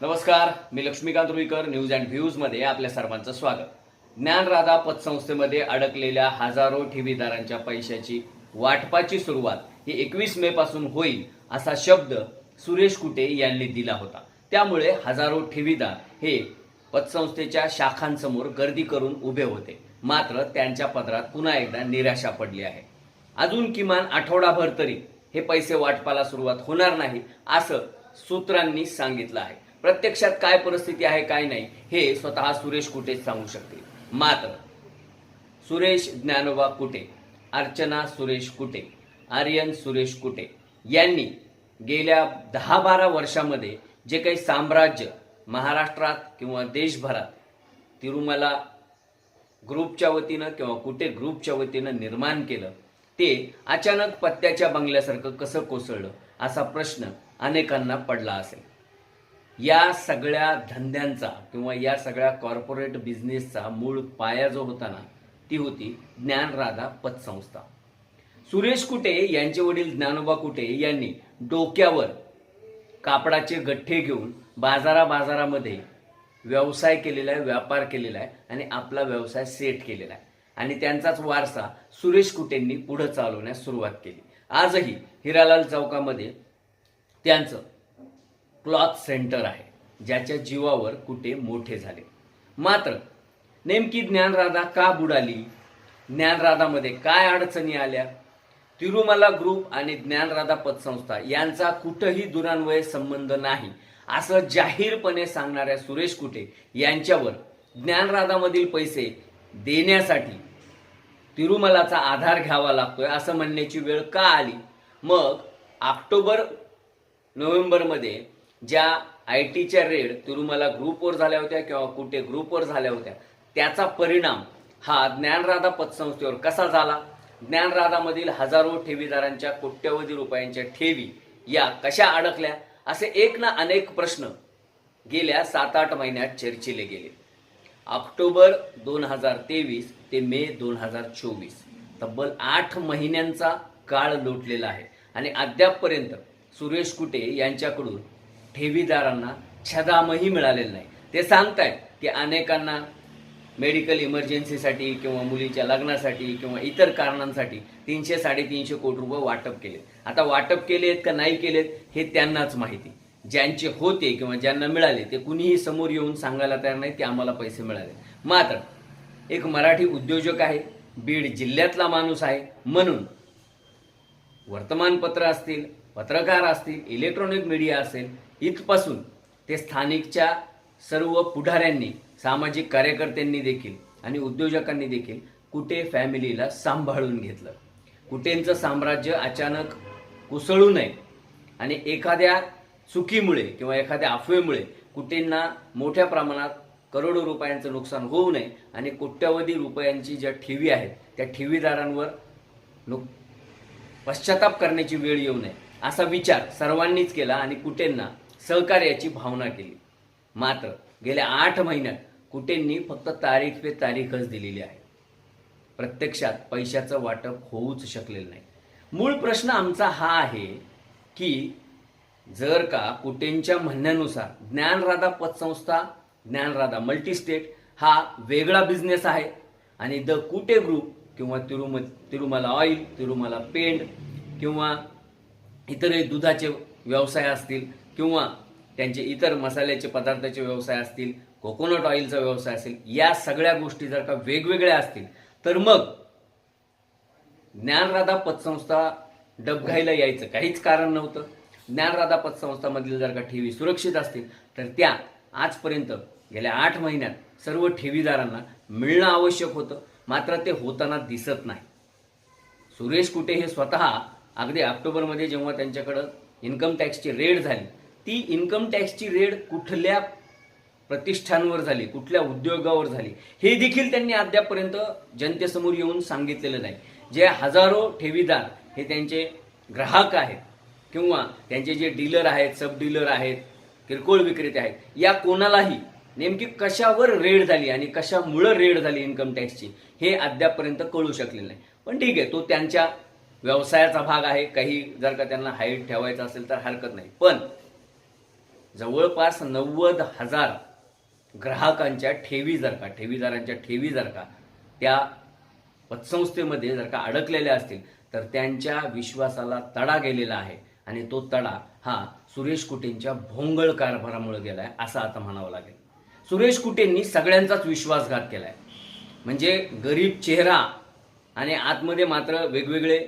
नमस्कार मी Laxmikant Ruikar news and व्ह्यूजमध्ये आपल्या सर्वांचं स्वागत. ज्ञानराधा पतसंस्थेमध्ये अडकलेल्या हजारो ठेवीदारांच्या पैशाची वाटपाची सुरुवात ही एकवीस मे पासून होईल असा शब्द सुरेश कुटे यांनी दिला होता. त्यामुळे हजारो ठेवीदार हे पतसंस्थेच्या शाखांसमोर गर्दी करून उभे होते. मात्र त्यांच्या पदरात पुन्हा एकदा निराशा पडली आहे. अजून किमान आठवडाभर तरी हे पैसे वाटपाला सुरुवात होणार नाही असं सूत्रांनी सांगितलं आहे. प्रत्यक्षात काय परिस्थिती आहे काय नाही हे स्वतः सुरेश कुटेच सांगू शकते मात्र सुरेश ज्ञानोबा कुटे अर्चना सुरेश कुटे आर्यन सुरेश कुटे यांनी गेल्या दहा बारा वर्षामध्ये जे काही साम्राज्य महाराष्ट्रात किंवा देशभरात तिरुमला ग्रुपच्या वतीनं किंवा कुठे ग्रुपच्या वतीनं निर्माण केलं ते अचानक पत्त्याच्या बंगल्यासारखं कसं कोसळलं असा प्रश्न अनेकांना पडला असेल. या सगळ्या धंद्यांचा किंवा या सगळ्या कॉर्पोरेट बिझनेसचा मूळ पाया जो होता ना ती होती ज्ञानराधा पतसंस्था. सुरेश कुटे यांचे वडील ज्ञानोबा कुटे यांनी डोक्यावर कापडाचे गठ्ठे घेऊन बाजारा बाजारामध्ये व्यवसाय केलेला आहे व्यापार केलेला आहे आणि आपला व्यवसाय सेट केलेला आहे. आणि त्यांचाच वारसा सुरेश कुटेंनी पुढे चालवण्यास सुरुवात केली. आजही हिरालाल चौकामध्ये त्यांचं क्लॉथ सेंटर आहे ज्याच्या जीवावर कुठे मोठे झाले. मात्र नेमकी ज्ञानराधा का बुडाली? ज्ञानराधामध्ये काय अडचणी आल्या? तिरुमला ग्रुप आणि ज्ञानराधा पतसंस्था यांचा कुठंही दुरान्वय संबंध नाही असं जाहीरपणे सांगणाऱ्या सुरेश कुटे यांच्यावर ज्ञानराधामधील पैसे देण्यासाठी तिरुमलाचा आधार घ्यावा लागतोय असं म्हणण्याची वेळ का आली? मग ऑक्टोबर नोव्हेंबरमध्ये ज्या आय टीच्या रेड तिरुमला ग्रुपवर झाल्या होत्या किंवा कुठे ग्रुपवर झाल्या होत्या त्याचा परिणाम हा ज्ञानराधा पतसंस्थेवर कसा झाला? ज्ञानराधामधील हजारो ठेवीदारांच्या कोट्यवधी रुपयांच्या ठेवी या कशा अडकल्या? असे एक ना अनेक प्रश्न गेल्या सात आठ महिन्यात चर्चिले गेले. ऑक्टोबर दोन हजार तेवीस ते मे दोन हजार चोवीस. तब्बल आठ महिन्यांचा काळ लोटलेला आहे. आणि अद्यापपर्यंत सुरेश कुटे यांच्याकडून ठेवीदारांना छदामही मिळालेलं नाही. ते सांगतायत की अनेकांना मेडिकल इमर्जन्सीसाठी किंवा मुलीच्या लग्नासाठी किंवा इतर कारणांसाठी तीनशे साडेतीनशे कोटी रुपये वाटप केले आता वाटप केलेत का नाही केलेत हे त्यांनाच माहिती. ज्यांचे होते किंवा ज्यांना मिळाले ते कुणीही समोर येऊन सांगायला तयार नाही ते आम्हाला पैसे मिळाले. मात्र एक मराठी उद्योजक आहे बीड जिल्ह्यातला माणूस आहे म्हणून वर्तमानपत्र असतील पत्रकार असतील इलेक्ट्रॉनिक मीडिया असेल इथपासून ते स्थानिकच्या सर्व पुढाऱ्यांनी सामाजिक कार्यकर्त्यांनी देखील आणि उद्योजकांनी देखील कुटे फॅमिलीला सांभाळून घेतलं. कुटेंचं साम्राज्य अचानक कोसळू नये आणि एखाद्या चुकीमुळे किंवा एखाद्या अफवेमुळे कुटेंना मोठ्या प्रमाणात करोडो रुपयांचं नुकसान होऊ नये आणि कोट्यवधी रुपयांची ज्या ठेवी आहेत त्या ठेवीदारांवर नुक पश्चाताप करण्याची वेळ येऊ नये. असा विचार सर्वांनीच केला आणि कुटेंना सहकार्याची भावना केली. मात्र गेल्या आठ महिन्यात कुटेंनी फक्त तारीख पे तारीखच दिलेली आहे. प्रत्यक्षात पैशाचं वाटप होऊच शकलेलं नाही. मूळ प्रश्न आमचा हा आहे की जर का कुटेंच्या म्हणण्यानुसार ज्ञानराधा पतसंस्था ज्ञानराधा मल्टीस्टेट हा वेगळा बिझनेस आहे आणि द कुटे ग्रुप किंवा तिरुम तिरुमला ऑइल तिरुमला पेंट किंवा इतरही दुधाचे व्यवसाय असतील किंवा त्यांचे इतर मसाल्याचे पदार्थाचे व्यवसाय असतील कोकोनट ऑइलचा व्यवसाय असेल या सगळ्या गोष्टी जर का वेगवेगळ्या असतील तर मग ज्ञानराधा पतसंस्था डबघाईला यायचं. काहीच कारण नव्हतं. ज्ञानराधा पतसंस्थामधील जर का ठेवी सुरक्षित असतील तर त्या आजपर्यंत गेल्या आठ महिन्यात सर्व ठेवीदारांना मिळणं आवश्यक होतं. मात्र ते होताना दिसत नाही. सुरेश कुटे हे स्वतः अगदी ऑक्टोबरमध्ये जेव्हा त्यांच्याकडं इन्कम टॅक्सची रेड झाली ती इन्कम टॅक्सची रेड कुठल्या प्रतिष्ठानवर झाली कुठल्या उद्योगावर झाली हे देखील त्यांनी अद्यापपर्यंत जनतेसमोर येऊन सांगितलेलं नाही. जे हजारो ठेवीदार हे त्यांचे ग्राहक आहेत किंवा त्यांचे जे डीलर आहेत सब डीलर आहेत किरकोळ विक्रेते आहेत या कोणालाही नेमकी कशावर रेड झाली आणि कशामुळं रेड झाली इन्कम टॅक्सची हे अद्यापपर्यंत कळू शकलेलं नाही. पण ठीक आहे तो त्यांच्या व्यवसायाचा भाग आहे काही जर का त्यांना हाईट ठेवायचा असेल तर हरकत नाही. पण जवळपास नव्वद हजार ग्राहकांच्या ठेवी जर का ठेवीदारांच्या ठेवी जर का त्या पतसंस्थेमध्ये जर का अडकलेल्या असतील तर त्यांच्या विश्वासाला तडा गेलेला आहे. आणि तो तडा हा सुरेश कुटेंच्या भोंगळ कारभारामुळे आहे असं आता म्हणावं लागेल. सुरेश कुटेंनी सगळ्यांचाच विश्वासघात केला आहे म्हणजे गरीब चेहरा आणि आतमध्ये मात्र वेगवेगळे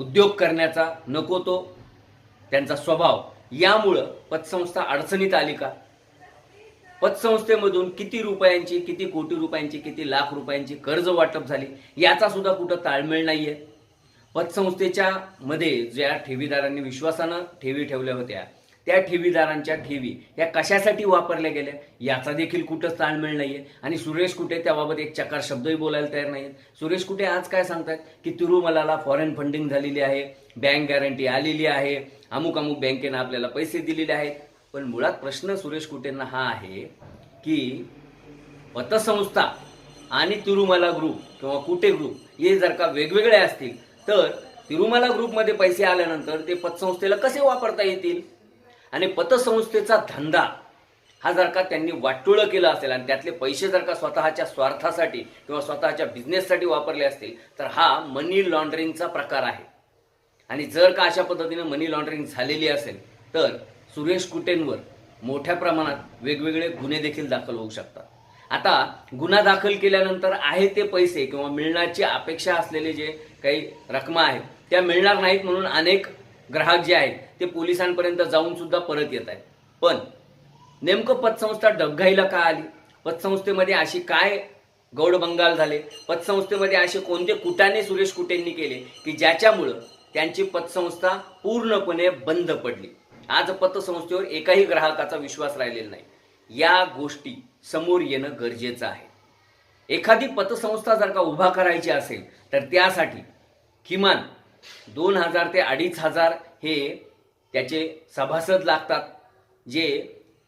उद्योग करण्याचा नको तो त्यांचा स्वभाव. यामुळं पतसंस्था अडचणीत आली का? पतसंस्थेमधून किती रुपयांची किती कोटी रुपयांची किती लाख रुपयांची कर्ज वाटप झाली? याचा सुद्धा कुठं ताळमेळ नाहीये. पतसंस्थेच्या मध्ये ज्या ठेवीदारांनी विश्वासानं ठेवी ठेवल्या होत्या त्या ठेवीदारांच्या ठेवी या कशासाठी वापरल्या गेल्या? याचा देखील कुठंच ताळमेळ नाहीये. आणि सुरेश कुटे त्याबाबत एक चकार शब्दही बोलायला तयार नाहीत सुरेश कुटे आज काय सांगतात की तिरुमलाला फॉरेन फंडिंग झालेली आहे. बँक गॅरंटी आलेली आहे. अमुक अमुक बँकेनं आपल्याला पैसे दिलेले आहेत. पण मुळात प्रश्न सुरेश कुटेंना हा आहे की पतसंस्था आणि तिरुमला ग्रुप किंवा कुटे ग्रुप हे जर का वेगवेगळे असतील तर तिरुमला ग्रुपमध्ये पैसे आल्यानंतर ते पतसंस्थेला कसे वापरता येतील? आणि पतसंस्थेचा धंदा हा जर का त्यांनी वाटोळं केलं असेल आणि त्यातले पैसे जर का स्वतःच्या स्वार्थासाठी किंवा स्वतःच्या बिझनेससाठी वापरले असतील तर हा मनी लॉन्ड्रिंगचा प्रकार आहे. आणि जर का अशा पद्धतीने मनी लॉन्ड्रिंग झालेली असेल तर सुरेश कुटेंवर मोठ्या प्रमाणात वेगवेगळे गुन्हे देखील दाखल होऊ शकतात. आता गुन्हा दाखल केल्यानंतर आहे ते पैसे किंवा मिळण्याची अपेक्षा असलेले जे काही रकमा आहेत त्या मिळणार नाहीत म्हणून अनेक ग्राहक जे आहेत ते पोलिसांपर्यंत जाऊन सुद्धा परत येत आहेत. पण नेमकं पतसंस्था डबघाईला का आली? पतसंस्थेमध्ये अशी काय गौड बंगाल झाले? पतसंस्थेमध्ये असे कोणते कुटाने सुरेश कुटेंनी केले की ज्याच्यामुळं त्यांची पतसंस्था पूर्णपणे बंद पडली? आज पतसंस्थेवर एकाही ग्राहकाचा विश्वास राहिलेला नाही. या गोष्टी समोर येणं गरजेचं आहे. एखादी पतसंस्था जर का उभा करायची असेल तर त्यासाठी किमान दोन हजार ते अडीच हजार हे त्याचे सभासद लागतात जे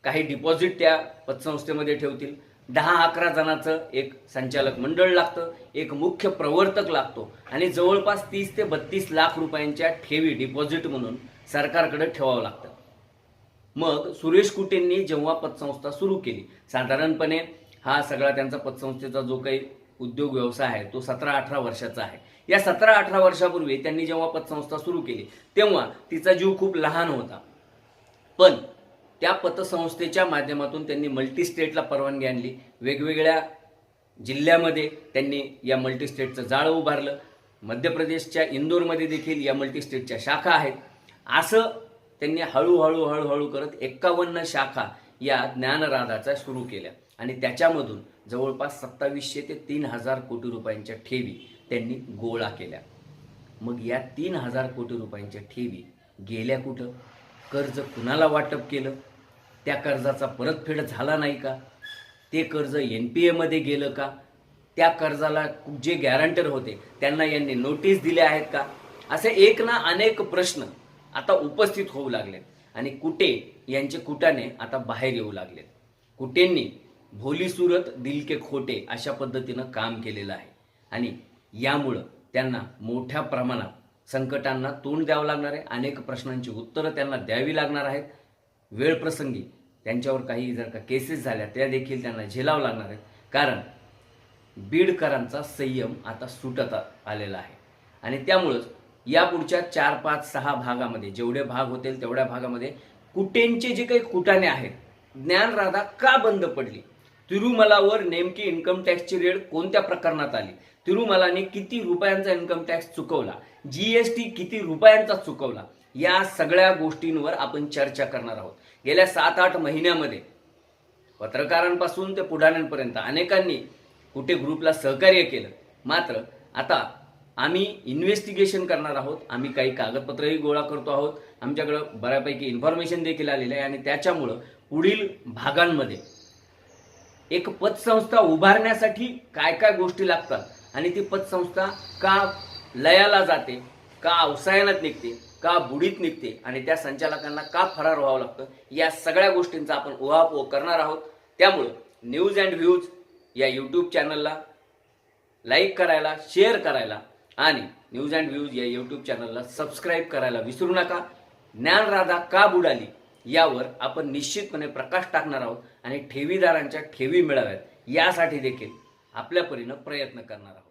काही डिपॉझिट त्या पतसंस्थेमध्ये ठेवतील. दहा अकरा जणांचं एक संचालक मंडळ लागतं एक मुख्य प्रवर्तक लागतो आणि जवळपास तीस ते बत्तीस लाख रुपयांच्या ठेवी डिपॉझिट म्हणून सरकारकडे ठेवावं लागतं. मग सुरेश कुटेंनी जेव्हा पतसंस्था सुरू केली साधारणपणे हा सगळा त्यांचा पतसंस्थेचा जो काही उद्योग व्यवसाय आहे तो सतरा अठरा वर्षाचा आहे. या सतरा अठरा वर्षापूर्वी त्यांनी जेव्हा पतसंस्था सुरू केली तेव्हा तिचा जीव खूप लहान होता. पण त्या पतसंस्थेच्या माध्यमातून त्यांनी मल्टीस्टेटला परवानगी आणली. वेगवेगळ्या जिल्ह्यामध्ये त्यांनी या मल्टीस्टेटचं जाळं उभारलं. मध्य प्रदेशच्या इंदोरमध्ये देखील या मल्टीस्टेटच्या शाखा आहेत. असं त्यांनी हळूहळू हळूहळू करत एक्कावन्न शाखा या ज्ञानराधाचा सुरू केल्या. आणि त्याच्यामधून जवळपास सत्तावीसशे ते तीन हजार कोटी रुपयांच्या ठेवी त्यांनी गोळा केल्या. मग या तीन हजार कोटी रुपयांच्या ठेवी गेल्या कुठं? कर्ज कुणाला वाटप केलं? त्या कर्जाचा परतफेड झाला नाही का? ते कर्ज एन पी एमध्ये गेलं का? त्या कर्जाला जे गॅरंटर होते त्यांना यांनी नोटीस दिल्या आहेत का? असे एक ना अनेक प्रश्न आता उपस्थित होऊ लागलेत. आणि कुटे यांचे कुटाने आता बाहेर येऊ लागलेत. कुटेंनी भोली सुरत दिल के खोटे अशा पद्धतीनं काम केलेलं आहे. आणि यामुळं त्यांना मोठ्या प्रमाणात संकटांना तोंड द्यावं लागणार आहे. अनेक प्रश्नांची उत्तरं त्यांना द्यावी लागणार आहेत. वेळ प्रसंगी त्यांच्यावर काही जर का केसेस झाल्या त्या देखील त्यांना झेलावं लागणार आहेत. कारण बीडकरांचा संयम आता सुटत आलेला आहे. आणि त्यामुळंच या पुढच्या चार पाच सहा भागामध्ये जेवढे भाग होतील तेवढ्या भागामध्ये कुटेंचे जे काही कुटाणे आहेत ज्ञानराधा का बंद पडली? तिरुमलावर नेमकी इन्कम टॅक्सची रेट कोणत्या प्रकरणात आली? तिरुमलाने किती रुपयांचा इन्कम टॅक्स चुकवला? जीएसटी किती रुपयांचा चुकवला? या सगळ्या गोष्टींवर आपण चर्चा करणार आहोत. गेल्या सात आठ महिन्यामध्ये पत्रकारांपासून ते पुढाऱ्यांपर्यंत अनेकांनी कुठे ग्रुपला सहकार्य केलं? मात्र आता आम्ही इन्व्हेस्टिगेशन करणार आहोत. आम्ही काही कागदपत्रही गोळा करतो आहोत. आमच्याकडं बऱ्यापैकी इन्फॉर्मेशन देखील आलेलं आहे आणि त्याच्यामुळं पुढील भागांमध्ये एक पतसंस्था उभारण्यासाठी काय काय गोष्टी लागतात आणि ती पतसंस्था का लयाला जाते का अवसायनात निघते का बुडीत निघते आणि त्या संचालकांना का फरार व्हावं लागतं या सगळ्या गोष्टींचा आपण उहापोह करणार आहोत. त्यामुळं न्यूज अँड व्ह्यूज या यूट्यूब चॅनलला लाईक करायला शेअर करायला आणि न्यूज अँड व्ह्यूज या यूट्यूब चॅनलला सबस्क्राईब करायला विसरू नका. ज्ञानराधा का बुडाली? यावर आपण निश्चितपणे प्रकाश टाकणार आहोत आणि ठेवीदारांच्या ठेवी मिळाव्यात. यासाठी देखील आपल्या परीनं प्रयत्न करणार आहोत.